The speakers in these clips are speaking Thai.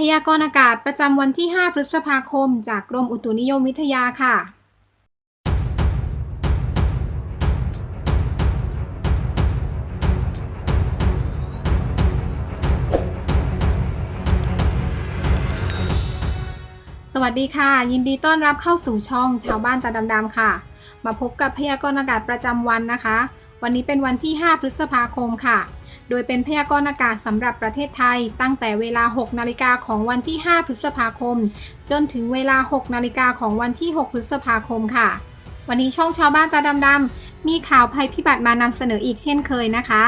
พยากรณ์อากาศประจำวันที่ 5 พฤษภาคม จากกรมอุตุนิยมวิทยาค่ะ สวัสดีค่ะ ยินดีต้อนรับเข้าสู่ช่องชาวบ้านตาดำๆค่ะ มาพบกับพยากรณ์อากาศประจำวันนะคะ วันนี้เป็นวันที่ 5 พฤษภาคมค่ะ โดยเป็นพยากรณ์อากาศสำหรับประเทศไทย ตั้งแต่เวลา 6 นาฬิกาของวันที่ 5 พฤษภาคม จนถึงเวลา 6 นาฬิกาของวันที่ 6 พฤษภาคมค่ะ วันนี้ช่องชาวบ้านตาดำๆมีข่าวภัยพิบัติมานำเสนออีกเช่นเคยนะคะ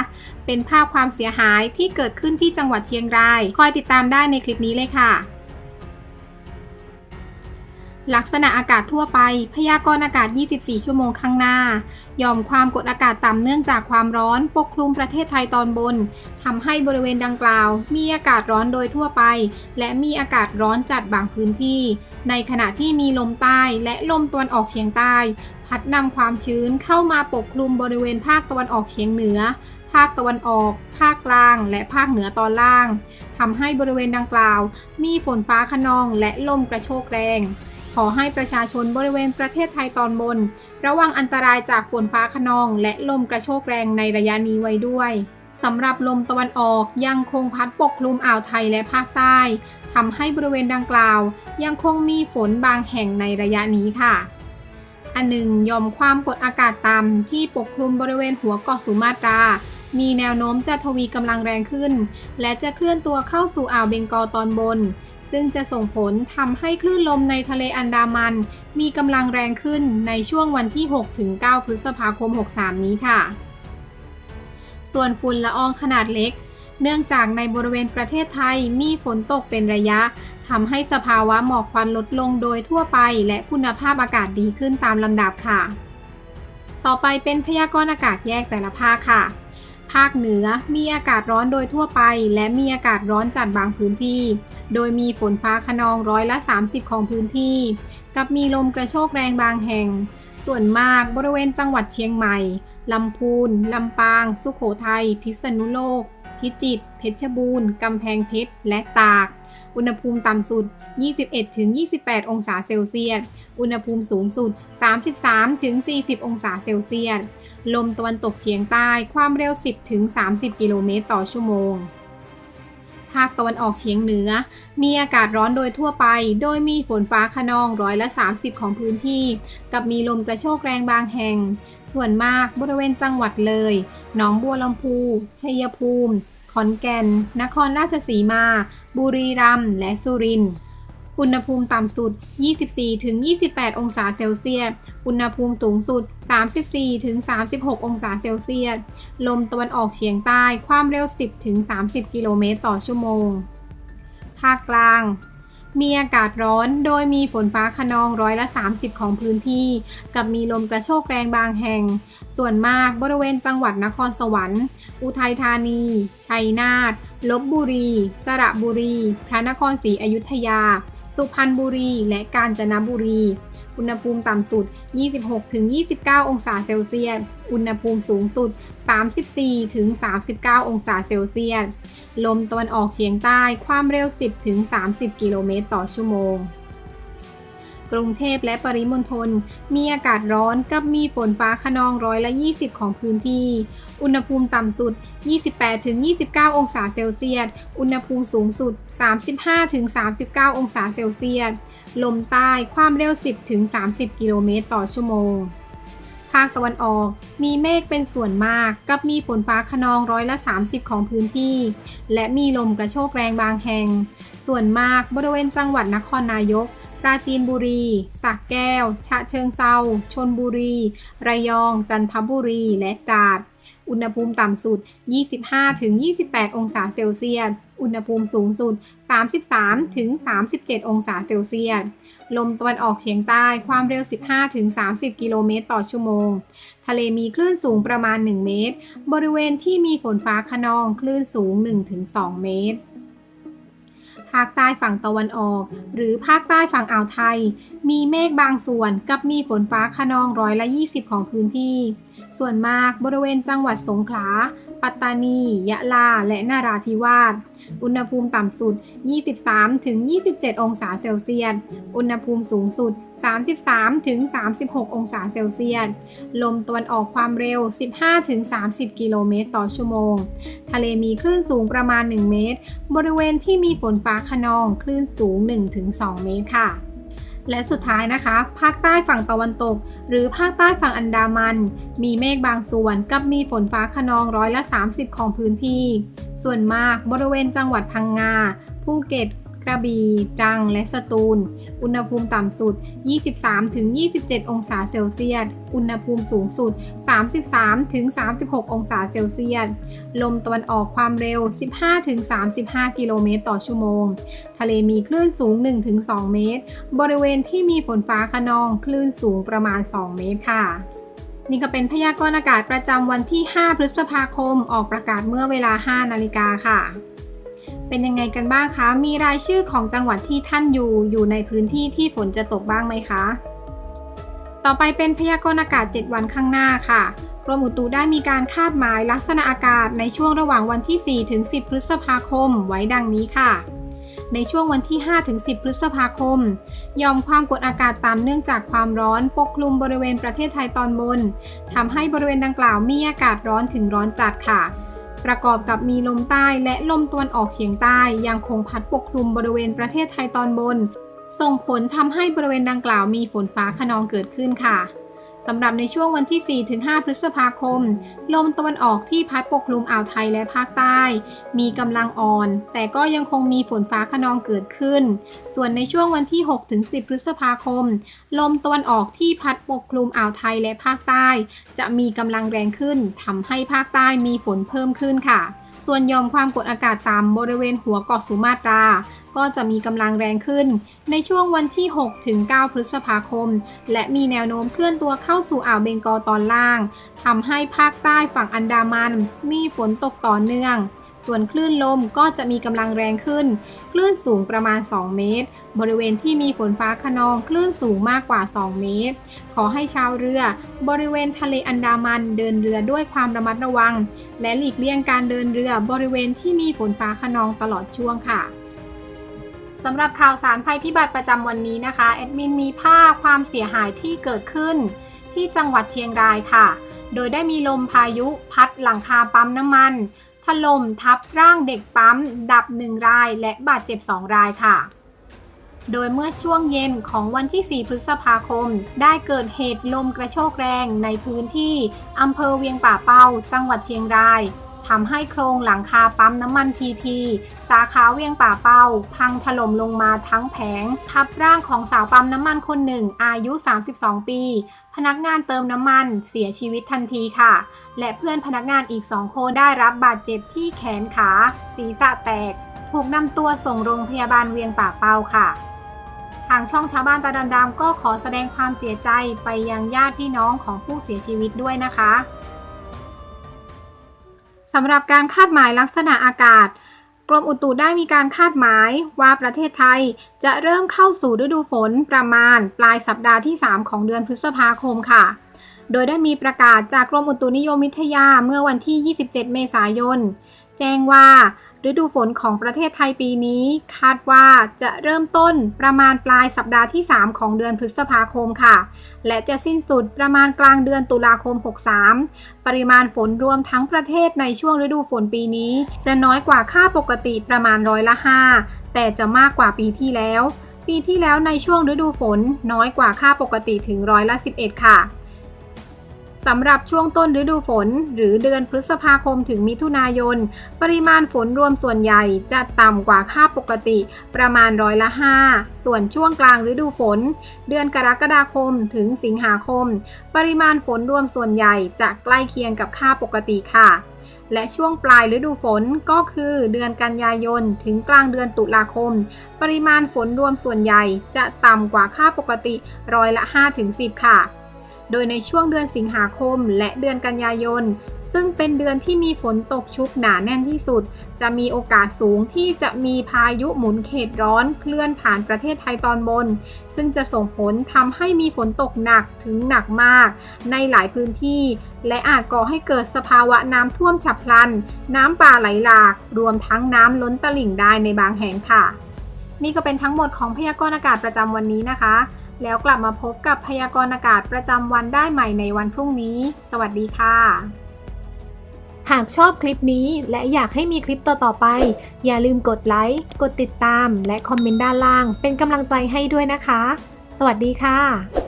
เป็นภาพความเสียหายที่เกิดขึ้นที่จังหวัดเชียงราย คอยติดตามได้ในคลิปนี้เลยค่ะ ลักษณะอากาศทั่วไป พยากรณ์อากาศ 24 ชั่วโมงข้างหน้า ยอมความกดอากาศต่ำเนื่องจากความร้อนปกคลุมประเทศไทยตอนบน ทำให้บริเวณดังกล่าว มีอากาศร้อนโดยทั่วไป และมีอากาศร้อนจัดบางพื้นที่ ในขณะที่มีลมใต้และลมตะวันออกเฉียงใต้ พัดนำความชื้นเข้ามาปกคลุมบริเวณภาคตะวันออกเฉียงเหนือ ภาคตะวันออก ภาคกลาง และภาคเหนือตอนล่างทำให้บริเวณดังกล่าว มีฝนฟ้าคะนองและลมกระโชกแรง ขอให้ประชาชนบริเวณประเทศไทยตอนบน ระวังอันตรายจากฝนฟ้าคะนอง และลมกระโชกแรงในระยะนี้ไว้ด้วยสำหรับลมตะวันออกยังคงพัดปกคลุมอ่าวไทยและภาคใต้ทำให้บริเวณดังกล่าว ยังคงมีฝนบางแห่งในระยะนี้ค่ะ อันหนึ่งยอมความกดอากาศต่ำที่ปกคลุมบริเวณหัวเกาะสุมาตรา มีแนวโน้มจะทวีกำลังแรงขึ้น และจะเคลื่อนตัวเข้าสู่อ่าวเบงกอลตอนบน ซึ่งจะส่งผลทำให้คลื่นลมในทะเลอันดามัน มีกำลังแรงขึ้นในช่วงวันที่ 6-9 พฤษภาคม 63 นี้ค่ะ ส่วนฝุ่นละอองขนาดเล็ก เนื่องจากในบริเวณประเทศไทยมีฝนตกเป็นระยะทำให้สภาวะหมอกควันลดลงโดยทั่วไป และคุณภาพอากาศดีขึ้นตามลำดับค่ะ ต่อไปเป็นพยากรณ์อากาศแยกแต่ละภาคค่ะ ภาคเหนือมีอากาศร้อนโดยทั่วไป และมีอากาศร้อนจัดบางพื้นที่ โดยมีฝนฟ้าขนองร้อยละ 30 ของพื้นที่ กับมีลมกระโชกแรงบางแห่ง ส่วนมากบริเวณจังหวัดเชียงใหม่ลำพูนลำปาง สุโขทัย พิษณุโลก พิจิตรเพชรบูรณ์กำแพงเพชรและตาก อุณหภูมิต่ำสุด 21-28 องศาเซลเซียส อุณหภูมิสูงสุด 33-40 องศาเซลเซียส ลมตะวันตกเฉียงใต้ความเร็ว 10-30 กิโลเมตรต่อชั่วโมงภาคตะวันออกเฉียงเหนือ มีอากาศร้อนโดยทั่วไป โดยมีฝนฟ้าคะนองร้อยละ 30 ของพื้นที่ กับมีลมกระโชกแรงบางแห่ง ส่วนมากบริเวณจังหวัดเลย หนองบัวลำพู ชัยภูมิ อนแก่น นครราชสีมา บุรีรัมย์ และสุรินทร์ อุณหภูมิต่ำสุด 24-28 องศาเซลเซียส อุณหภูมิสูงสุด 34-36 องศาเซลเซียส ลมตะวันออกเฉียงใต้ ความเร็ว 10-30 กิโลเมตรต่อชั่วโมง ภาคกลาง มีอากาศร้อนโดยมีฝนฟ้าคะนองร้อยละ 30 ของพื้นที่ กับมีลมกระโชกแรงบางแห่ง ส่วนมากบริเวณจังหวัดนครสวรรค์ อุทัยธานี ชัยนาท ลบบุรี สระบุรี พระนครศรีอยุธยา สุพรรณบุรี และกาญจนบุรี อุณหภูมิต่ำสุด 26-29 องศาเซลเซียส อุณหภูมิสูงสุด 34-39 องศาเซลเซียส ลมตะวันออกเฉียงใต้ความเร็ว 10-30 กิโลเมตรต่อชั่วโมง กรุงเทพและปริมณฑลมีอากาศร้อนกับมีฝนฟ้าคะนองร้อยละ 20 ของพื้นที่ อุณหภูมิต่ำสุด 28-29 องศาเซลเซียส อุณหภูมิสูงสุด 35-39 องศาเซลเซียส ลมใต้ความเร็ว 10-30 กิโลเมตรต่อชั่วโมงาคตะวันออก มีเมฆเป็นส่วนมาก กับมีฝนฟ้าขนองร้อยละ 30 ของพื้นที่ และมีลมกระโชกแรงบางแห่ง ส่วนมากบริเวณจังหวัดนครนายก ปราจีนบุรีสระแก้ว ฉะเชิงเซาชนบุรี ระยอง จันทบุรี และตราด อุณหภูมิต่ำสุด 25-28 องศาเซลเซียส อุณหภูมิสูงสุด 33-37 องศาเซลเซียส ลมตะวันออกเฉียงใต้ความเร็ว 15-30 กิโลเมตรต่อชั่วโมง ทะเลมีคลื่นสูงประมาณ 1 เมตร บริเวณที่มีฝนฟ้าคะนองคลื่นสูง 1-2 เมตร ภาคใต้ฝั่งตะวันออก หรือภาคใต้ฝั่งอ่าวไทย มีเมฆบางส่วนกับมีฝนฟ้าคะนองร้อยละ 20 ของพื้นที่ ส่วนมากบริเวณจังหวัดสงขลา ปัตตานี ยะลา และนาราธิวาส อุณหภูมิต่ำสุด 23-27 องศาเซลเซียส อุณหภูมิสูงสุด 33-36 องศาเซลเซียส ลมตะวันออกความเร็ว 15-30 กิโลเมตรต่อชั่วโมง ทะเลมีคลื่นสูงประมาณ 1 เมตร บริเวณที่มีฝนฟ้าขนอง คลื่นสูง 1-2 เมตรค่ะ และสุดท้ายนะคะ ภาคใต้ฝั่งตะวันตก หรือภาคใต้ฝั่งอันดามัน มีเมฆบางส่วนกับมีฝนฟ้าขนองร้อยละ 30 ของพื้นที่ ส่วนมากบริเวณจังหวัดพังงาภูเก็ต กระบี่ตรัง และสตูล อุณหภูมิต่ำสุด 23-27 องศาเซลเซียส อุณหภูมิสูงสุด 33-36 องศาเซลเซียส ลมตะวันออกความเร็ว 15-35 กิโลเมตรต่อชั่วโมง ทะเลมีคลื่นสูง 1-2 เมตร บริเวณที่มีฝนฟ้าขนองคลื่นสูงประมาณ 2 เมตรค่ะนี่ก็เป็นพยากรณ์อากาศประจำวันที่ 5 พฤษภาคม ออกประกาศเมื่อเวลา 5 นาฬิกาค่ะ เป็นยังไงกันบ้างคะ มีรายชื่อของจังหวัดที่ท่านอยู่อยู่ในพื้นที่ที่ฝนจะตกบ้างไหมคะ ต่อไปเป็นพยากรณ์อากาศ 7 วันข้างหน้าค่ะ กรมอุตุได้มีการคาดหมายลักษณะอากาศในช่วงระหว่างวันที่ 4 ถึง 10 พฤษภาคม ไว้ดังนี้ค่ะ ในช่วงวันที่ 5 ถึง 10 พฤษภาคมยอมความกดอากาศต่ำเนื่องจากความร้อนปกคลุมบริเวณประเทศไทยตอนบนทำให้บริเวณดังกล่าวมีอากาศร้อนถึงร้อนจัดค่ะ ประกอบกับมีลมใต้และลมตะวันออกเฉียงใต้ยังคงพัดปกคลุมบริเวณประเทศไทยตอนบน ส่งผลทำให้บริเวณดังกล่าวมีฝนฟ้าขนองเกิดขึ้นค่ะ สำหรับในช่วงวันที่ 4-5 พฤษภาคม ลมตะวันออกที่พัดปกคลุมอ่าวไทยและภาคใต้ มีกำลังอ่อน แต่ก็ยังคงมีฝนฟ้าขนองเกิดขึ้น ส่วนในช่วงวันที่ 6-10 พฤษภาคม ลมตะวันออกที่พัดปกคลุมอ่าวไทยและภาคใต้ จะมีกำลังแรงขึ้นทำให้ภาคใต้มีฝนเพิ่มขึ้นค่ะ ส่วนยอมความกดอากาศต่ำบริเวณหัวเกาะสุมาตรา ก็จะมีกำลังแรงขึ้น ในช่วงวันที่ 6 ถึง 9 พฤษภาคม และมีแนวโน้มเคลื่อนตัวเข้าสู่อ่าวเบงกอลตอนล่างทำให้ภาคใต้ฝั่งอันดามัน มีฝนตกต่อเนื่อง ส่วนคลื่นลมก็จะมีกำลังแรงขึ้น คลื่นสูงประมาณ 2 เมตร บริเวณที่มีฝนฟ้าขนองคลื่นสูงมากกว่า 2 เมตร ขอให้ชาวเรือ บริเวณทะเลอันดามันเดินเรือด้วยความระมัดระวัง และหลีกเลี่ยงการเดินเรือบริเวณที่มีฝนฟ้าขนองตลอดช่วงค่ะสำหรับข่าวสารภัยพิบัติประจำวันนี้นะคะแอดมินมีภาพความเสียหายที่เกิดขึ้น ที่จังหวัดเชียงรายค่ะ โดยได้มีลมพายุพัดหลังคาปั๊มน้ำมัน ถล่มทับร่างเด็กปั๊ม ดับ 1 รายและบาดเจ็บ 2 รายค่ะ โดยเมื่อช่วงเย็นของวันที่ 4 พฤษภาคม ได้เกิดเหตุลมกระโชกแรงในพื้นที่อำเภอเวียงป่าเป้า จังหวัดเชียงราย ทำให้โครงหลังคาปั๊มน้ำมันพีทีสาขาเวียงป่าเป้า พังถล่มลงมาทั้งแผง ทับร่างของสาวปั๊มน้ำมันคนหนึ่ง อายุ 32 ปี พนักงานเติมน้ำมันเสียชีวิตทันทีค่ะ และเพื่อนพนักงานอีก2คนได้รับบาดเจ็บที่แขนขา ศีรษะแตก ถูกนำตัวส่งโรงพยาบาลเวียงป่าเป้าค่ะทางช่องชาวบ้านตาดำๆก็ขอแสดงความเสียใจไปยังญาติพี่น้องของผู้เสียชีวิตด้วยนะคะ สำหรับการคาดหมายลักษณะอากาศ กรมอุตุได้มีการคาดหมายว่าประเทศไทยจะเริ่มเข้าสู่ฤดูฝนประมาณปลายสัปดาห์ที่ 3 ของเดือนพฤษภาคมค่ะ โดยได้มีประกาศจากกรมอุตุนิยมวิทยาเมื่อวันที่ 27 เมษายน แจ้งว่า ฤดูฝนของประเทศไทยปีนี้ คาดว่าจะเริ่มต้นประมาณปลายสัปดาห์ที่ 3 ของเดือนพฤษภาคมค่ะ และจะสิ้นสุดประมาณกลางเดือนตุลาคม 63 ปริมาณฝนรวมทั้งประเทศในช่วงฤดูฝนปีนี้ จะน้อยกว่าค่าปกติประมาณร้อยละ 5 แต่จะมากกว่าปีที่แล้ว ปีที่แล้วในช่วงฤดูฝนน้อยกว่าค่าปกติถึงร้อยละ 11 ค่ะ สำหรับช่วงต้นฤดูฝน หรือเดือนพฤษภาคมถึงมิถุนายน ปริมาณฝนรวมส่วนใหญ่จะต่ำกว่าค่าปกติ ประมาณร้อยละ 5 ส่วนช่วงกลางฤดูฝน เดือนกรกฎาคมถึงสิงหาคม ปริมาณฝนรวมส่วนใหญ่จะใกล้เคียงกับค่าปกติค่ะและช่วงปลายฤดูฝนก็คือเดือนกันยายนถึงกลางเดือนตุลาคม ปริมาณฝนรวมส่วนใหญ่จะต่ำกว่าค่าปกติร้อยละ 5-10 ค่ะ โดยในช่วงเดือนสิงหาคมและเดือนกันยายน ซึ่งเป็นเดือนที่มีฝนตกชุกหนาแน่นที่สุด จะมีโอกาสสูงที่จะมีพายุหมุนเขตร้อนเคลื่อนผ่านประเทศไทยตอนบน ซึ่งจะส่งผลทำให้มีฝนตกหนักถึงหนักมาก ในหลายพื้นที่ และอาจก่อให้เกิดสภาวะน้ำท่วมฉับพลัน น้ำป่าไหลหลาก รวมทั้งน้ำล้นตลิ่งได้ในบางแห่งค่ะ นี่ก็เป็นทั้งหมดของพยากรณ์อากาศประจำวันนี้นะคะ แล้วกลับมาพบกับพยากรณ์อากาศประจำวันได้ใหม่ในวันพรุ่งนี้ สวัสดีค่ะ หากชอบคลิปนี้และอยากให้มีคลิปต่อ ๆ ไป อย่าลืมกดไลค์กดติดตาม และคอมเมนต์ด้านล่าง เป็นกำลังใจให้ด้วยนะคะ สวัสดีค่ะ